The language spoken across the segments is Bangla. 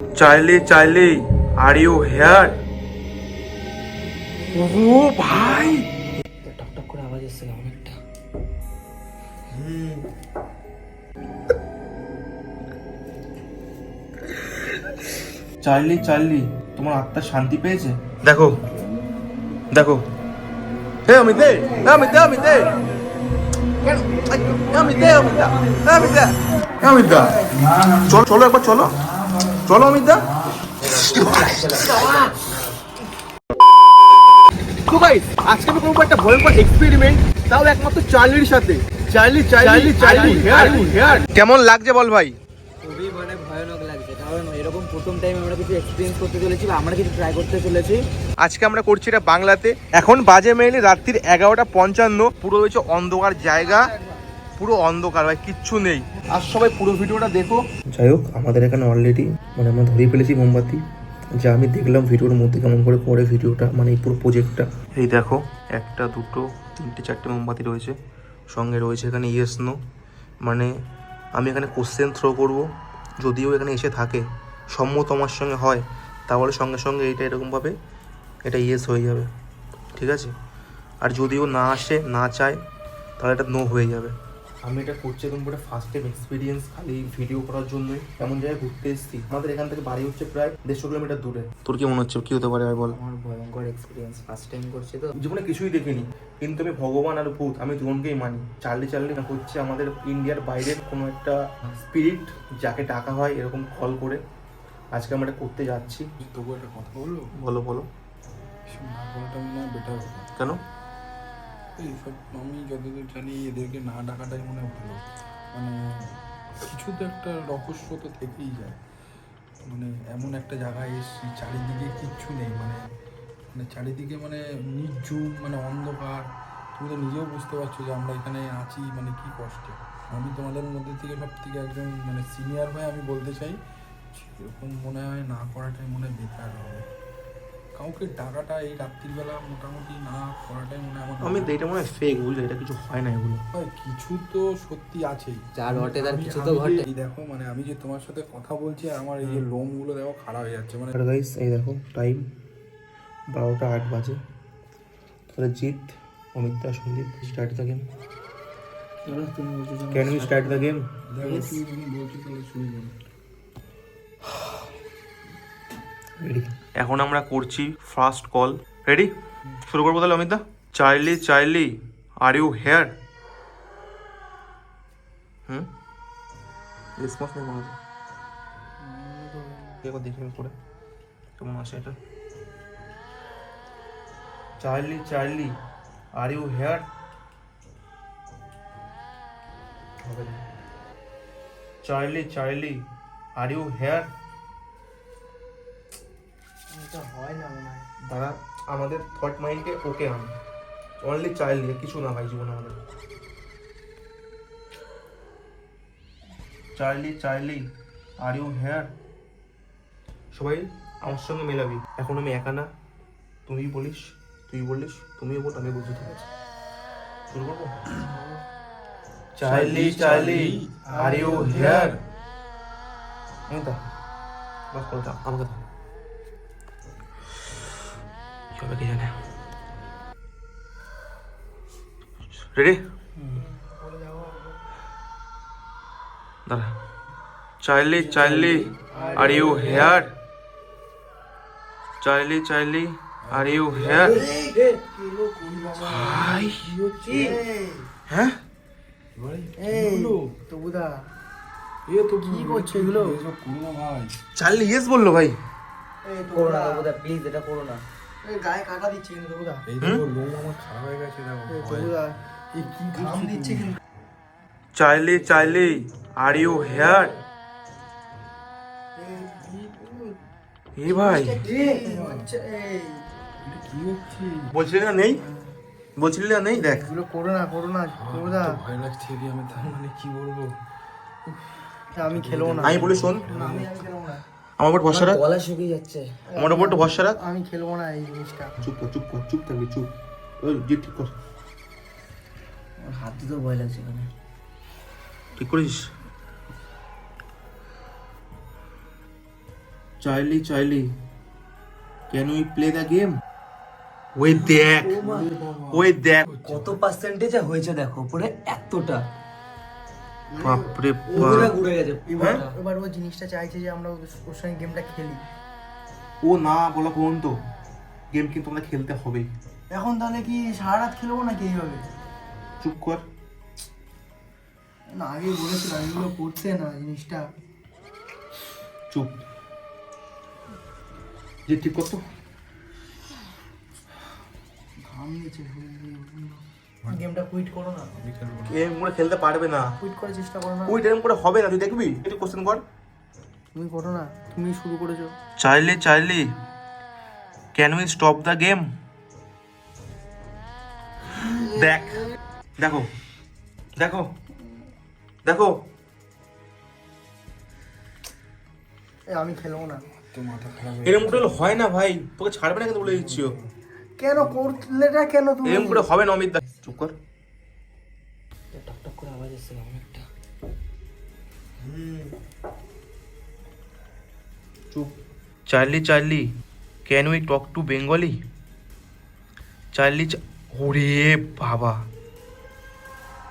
চাইলে চাইলে আর ইউ হেয়ার ও ভাই। টক টক করে আওয়াজ এসছে অনেকটা। চার্লি চার্লি তোমার আত্মা শান্তি পেয়েছে? দেখো দেখো। হে অমিত দে অমিত দে অমিত। দে অমিত দে অমিত দা অমিত। দা অমিত। দা চলো চলো একবার চলো। চলো অমিত। দা তো ভাই আজকে আমি করব একটা ভয়ঙ্কর এক্সপেরিমেন্ট তাও একমাত্র চার্লির সাথে। Charlie Charlie Charlie here here. কেমন লাগছে বল ভাই? খুবই মানে ভয়ানক লাগছে কারণ এরকম প্রথম টাইম আমরা কিছু এক্সপিরিয়েন্স করতে চলেছি বা আমরা কিছু ট্রাই করতে চলেছি। আজকে আমরা করছি এটা বাংলাতে। এখন বাজে মেইলি রাত্রির এগারোটা পঞ্চান্ন পুরো রয়েছে অন্ধকার জায়গা। পুরো অন্ধকার ভাই কিচ্ছু নেই। আর সবাই পুরো ভিডিওটা দেখো। যাই হোক আমাদের এখানে অলরেডি মানে আমরা ধরিয়ে ফেলেছি মোমবাতি। যা আমি দেখলাম ভিডিওর মধ্যে কেমন করে করে ভিডিওটা মানে এই পুরো প্রজেক্টটা এই দেখো একটা দুটো তিনটে চারটে মোমবাতি রয়েছে। সঙ্গে রয়েছে এখানে ইয়েস নো মানে আমি এখানে কোশ্চেন থ্রো করব। যদিও এখানে এসে থাকে সম্মত আমার সঙ্গে হয় তাহলে সঙ্গে সঙ্গে এইটা এরকমভাবে এটা ইয়েস হয়ে যাবে। ঠিক আছে? আর যদিও না আসে না চায় তাহলে এটা নো হয়ে যাবে। আমি এটা করছি এখন পুরো ফার্স্ট টাইম এক্সপিরিয়েন্স খালি ভিডিও করার জন্যই এমন জায়গায় ঘুরতে এসেছি। আমাদের এখান থেকে বাড়ি হচ্ছে প্রায় দেড়শো কিলোমিটার দূরে। তোর কি মনে হচ্ছে? কি হতে পারে আর বল। আমার ভয়ঙ্কর এক্সপিরিয়েন্স ফার্স্ট টাইম করছি তো। জীবনে কিছুই দেখিনি কিন্তু আমি ভগবান আর ভূত আমি দুজনকেই মানি। চার্লি চার্লি হচ্ছে আমাদের ইন্ডিয়ার বাইরের কোনো একটা স্পিরিট যাকে ডাকা হয় এরকম কল করে। আজকে আমরা এটা করতে যাচ্ছি। তবু একটা কথা বলল বলো বলো। না বেটার কেন? এইসব আমি যতদূর জানি এদেরকে না ডাকাটাই মনে হয় ভালো। মানে কিছু তো একটা রহস্য তো থেকেই যায়। মানে এমন একটা জায়গায় এসছি, চারিদিকে কিচ্ছু নেই মানে মানে চারিদিকে মানে নির্জুম মানে অন্ধকার। তুমি তো নিজেও বুঝতে পারছ যে আমরা এখানে আছি মানে কি কষ্টে। আমি তোমাদের মধ্যে থেকে সব থেকে একজন মানে সিনিয়র হয়ে আমি বলতে চাই এরকম মনে হয় না করাটাই মনে হয় বেকার হবে। কাউকে ডাকাটা এই রাত্রিবেলা মোটামুটি না করাটাই মনে হয় আমার আমি এটা মনে হয় ফেক বুঝলে এটা কিছু হয় না এগুলো। হয় কিছু তো সত্যি আছেই যার ঘটে তার কিছু তো ঘটে। এই দেখো মানে আমি যে তোমার সাথে কথা বলছি আর আমার এই যে লোমগুলো দেখো খারাপ হয়ে যাচ্ছে মানে গাইস এই দেখো টাইম বারোটা আট বাজে। তাহলে Jit Amit Das Sandeep start the game can you start the game দেখো তুমি যখন বলছো তাহলে শুরু করো এখন আমরা করছি ফার্স্ট কল রেডি শুরু করব তাহলে অমিত দা Charlie Charlie are you here হুম আমি করে এটা? Are you here are you here এটা হয় না মনে হয়। তারা আমাদের থট মাইন্ডকে ওকে আন অনলি চাইল্ড দিয়ে কিছু না ভাই জীবনে আমাদের। Charlie Charlie are you here সবাই আমার সঙ্গে মেলাবি। এখন আমি একা না। তুই বলিস তুই বলিস, তুমিও বল, আমি বলছি ঠিক আছে। শুরু করব? Charlie Charlie are you here আমি তা, বাস করে আমাকে দাও কি জানে। রেডি দাঁড়া। Charlie Charlie are you here Charlie Charlie are you here ভাই হ্যাঁ চার্লি ইয়েস বলল ভাই। করো না প্লিজ এটা করো না। গায়ে কাটা দিচ্ছে কিন্তু তবুদা এই দেখো লোম আমার খারাপ হয়ে গেছে দেখো। তবুদা এই কি ঘাম দিচ্ছে কিন্তু। Charlie Charlie are you here এ ভাই। বলছিলি না নেই? বলছিলি না নেই? দেখ। এগুলো করো না করো না ভয় লাগছে আমি তার মানে কি বলব? আমি খেলব না। আমি বলি শোন। আমি আমি খেলব না। আমার উপর ভরসা রাখ। গলা শুকিয়ে যাচ্ছে। আমার উপর একটু ভরসা রাখ। আমি খেলব না এই জিনিসটা। চুপ কর চুপ কর চুপ থাকবি চুপ। ওই যে ঠিক কর। হাত দিতেও ভয় লাগছে এখানে। ঠিক করিস Charlie Charlie can we play the game ওই দেখ। ওই দেখ। কত পার্সেন্টেজে হয়েছে দেখো পুরো এতটা। বাপরে পুরো বাপ। ঘুরে গেছে এবার ও জিনিসটা চাইছে যে আমরা ওর সঙ্গে গেমটা খেলি। ও না বলা পর্যন্ত গেম কিন্তু আমরা খেলতে হবেই। এখন তাহলে কি সারা রাত খেলব নাকি এইভাবে? চুপ কর। না আগেই বলেছিলাম এগুলো করতে না জিনিসটা। চুপ। যে ঠিক করতো ঘাম দিয়েছে গেমটা কুইট করো না। আমি খেলব না। গেম করে খেলতে পারবে না। কুইট করার চেষ্টা করো না। ওই টাইম করে হবে না তুই দেখবি? একটু কোশ্চেন কর। তুমি করো না তুমি শুরু করেছ। Charlie Charlie can we stop the game দেখ দেখো দেখো দেখো। আমি খেলব না। তো মাথা খারাপ হয়ে এরকম করে হয় না ভাই তোকে ছাড়বে না কিন্তু বলে দিচ্ছি ও। কেন করলেটা কেন তুমি? এরকম করে হবে না অমিত দা। চুপ কর। টক টক করে আওয়াজ এসছে অনেকটা চুপ। Charlie Charlie can we talk to Bengali Charlie ওরে বাবা।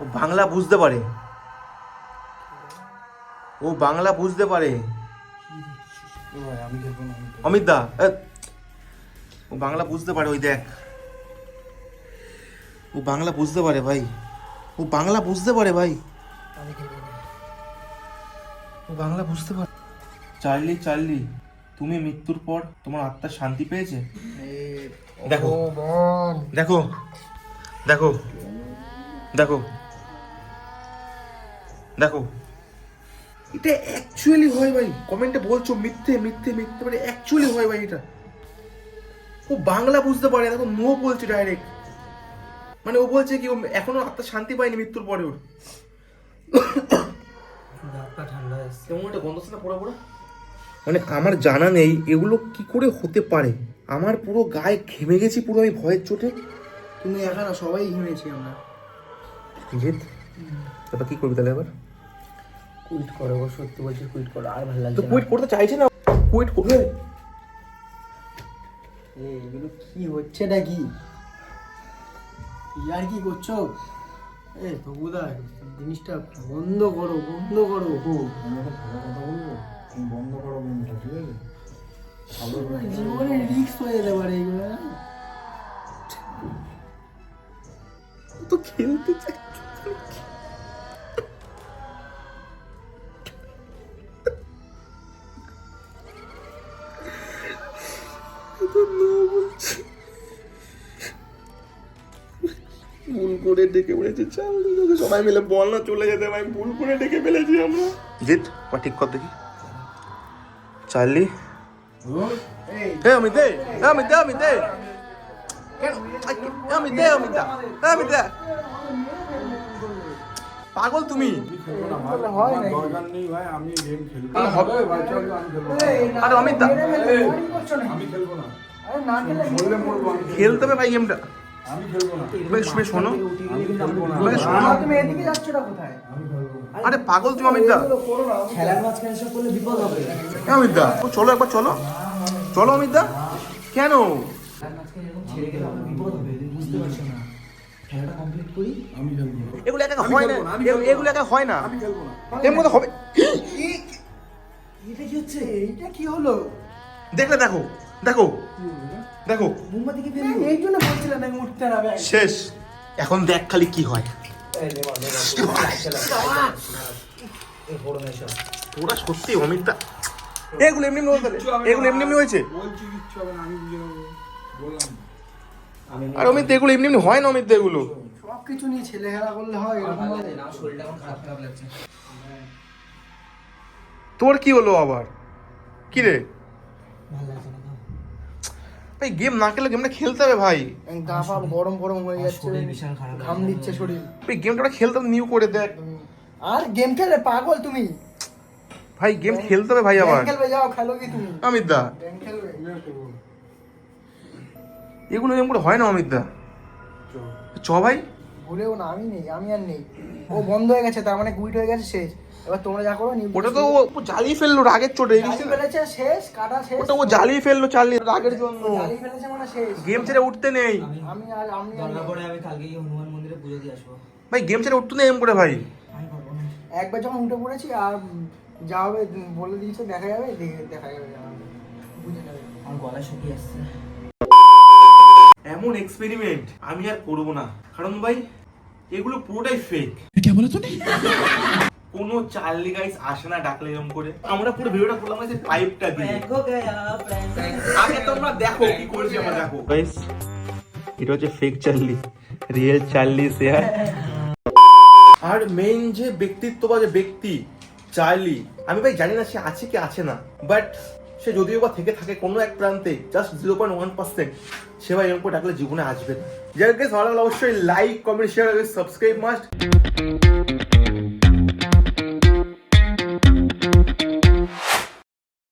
ও বাংলা বুঝতে পারে। ও বাংলা বুঝতে পারে। অমিত দা ও বাংলা বুঝতে পারে ওই দেখ। ও বাংলা বুঝতে পারে ভাই। ও বাংলা বুঝতে পারে ভাই। ও বাংলা বুঝতে পারে। চার্লি চার্লি তুমি মৃত্যুর পর তোমার আত্মা শান্তি পেয়েছে? দেখো। দেখো। দেখো। দেখো। দেখো। এটা অ্যাকচুয়ালি হয় ভাই। কমেন্টে বলছো মিথ্যে মিথ্যে মিথ্যে মানে অ্যাকচুয়ালি হয় ভাই এটা। ও বাংলা বুঝতে পারে দেখো নো বলছে ডাইরেক্ট মানে ও বলছে কি ও এখনও আত্মা শান্তি পায়নি মৃত্যুর পরে ওর ধাক্কা ঠান্ডা কেমন একটা গন্ধ না পোড়া পোড়া মানে আমার জানা নেই এগুলো কি করে হতে পারে? আমার পুরো গায়ে ঘেমে গেছি পুরো আমি ভয়ের চোটে। তুমি একা না সবাই ঘেমেছি আমরা। জিত এবার কি করবি তাহলে এবার? কুইট করো গো, সত্যি বলছি কুইট করো আর ভালো তো লাগছে না। কুইট করতে চাইছে না কুইট করবে। এগুলো কি হচ্ছে নাকি? ইয়ার কি করছ? এ তবুদা জিনিসটা বন্ধ করো বন্ধ করো আমি একটা ভালো কথা বলব? তুমি বন্ধ করো গেমটা ঠিক আছে? জীবনে রিক্স হয়ে যেতে পারে এগুলো তো খেলতে চাই ডেকে চাল তোকে সবাই মিলে বল না চলে যেতে ভাই ভুল করে ডেকে ফেলেছি আমরা জিত বা ঠিক কর দেখি চার্লি অমিত দা, অমিত দা। পাগল তুমি খেলব না ভাই আমার নাকি? দরকার নেই ভাই আমি গেম খেলব আরে হবে। এই ভাই, চল, আমি খেলব না। আরে অমিত দা কি করছ নাকি? আমি খেলব না আরে না খেলে বললে মরবো আমি খেলব খেলতে হবে ভাই গেমটা। আমি খেলব না। বেশ বেশ শোনো। আমি খেলব না। বেশ শোনো। তুমি এদিকে যাচ্ছোটা কোথায়? আমি খেলব না। আরে পাগল তুমি অমিত দা এগুলো করো না খেলার মাঝখানে সব করলে বিপদ হবে। অমিত দা চলো একবার চলো। চলো অমিত দা কেন? খেলার মাঝখানে এরকম ছেড়ে গেলে আমার বিপদ হবে তুমি বুঝতে পারছ না। খেলাটা কমপ্লিট করি? আমি খেলব না। এগুলো একা হয় না। এগুলো- একা হয় না। আমি খেলব না। এর মধ্যে হবে। এটা কি হচ্ছে? এইটা কি হলো? দেখলে দেখো। দেখো। দেখো। কি এই- এই জন্য বলছিলাম আমি উঠতে না শেষ। এখন দেখ খালি কি হয়। ওরা সত্যি অমিত দা এগুলো এমনি। এগুলো এমনি এমনি হয়েছে। আর অমিত এগুলো এমনি এমনি হয় না অমিত দা এগুলো? সব কিছু নিয়ে ছেলে খেলা করলে হয় এরকম শরীরটা খারাপ খারাপ লাগছে। তোর কি হলো আবার? কি রে? ভালো। ভাই গেম না খেলে গেমটা খেলতে হবে ভাই। গা পা গরম গরম হয়ে আমার যাচ্ছে। শরীর বিশাল খারাপ ঘাম দিচ্ছে শরীর। ভাই গেমটা খেলতে হবে নিউ করে দেখ। আর গেম খেলে পাগল তুমি। ভাই গেম খেলতে হবে ভাই আবার। ব্যাং খেলবে যাও খেলো কি তুমি? অমিত দা খেলবে? এগুলো এরকম করে হয় না অমিত দা চ ভাই। ভুলেও না আমি নেই আমি আর নেই। ও বন্ধ হয়ে গেছে তার মানে কুইট হয়ে গেছে শেষ। এবার তোমরা যা করো ওটা তো ও জ্বালিয়ে ফেলল রাগের চোটে ফেলেছে শেষ কাটা শেষ। ওটা ও জ্বালিয়ে ফেলল রাগের জন্য। ফেলেছে মানে শেষ। গেম ছেড়ে উঠতে নেই। আমি আর আমি দরকার পড়ে আমি কালকে হনুমান মন্দিরে পুজো দিয়ে আসব। ভাই গেম ছেড়ে উঠতে নেই এম করে ভাই। একবার যখন উঠে পড়েছি আর যা হবে বলে দিয়েছে দেখা যাবে দেখা যাবে বুঝে নেবে আমার গলা শুকিয়ে আসছে। এমন এক্সপেরিমেন্ট আমি আর করব না। কারণ ভাই এগুলো পুরোটাই ফেক কোনো চার্লি গাইস আসে না ডাকলে এরকম করে। আমরা পুরো ভিডিওটা করলাম গাইস পাইপটা দিয়ে। আগে তোমরা দেখো কি করছি আমরা দেখো। গাইস এটা হচ্ছে fake Charlie real Charlie share আর মেইন যে ব্যক্তিত্ব বা যে ব্যক্তি চার্লি আমি ভাই জানি না সে আছে কি আছে না বাট সে যদিও বা থেকে থাকে কোনো এক প্রান্তে just zero point one percent সে ভাই এরকম ডাকলে জীবনে আসবে যাই হোক ভালো লাগলে অবশ্যই like comment share subscribe must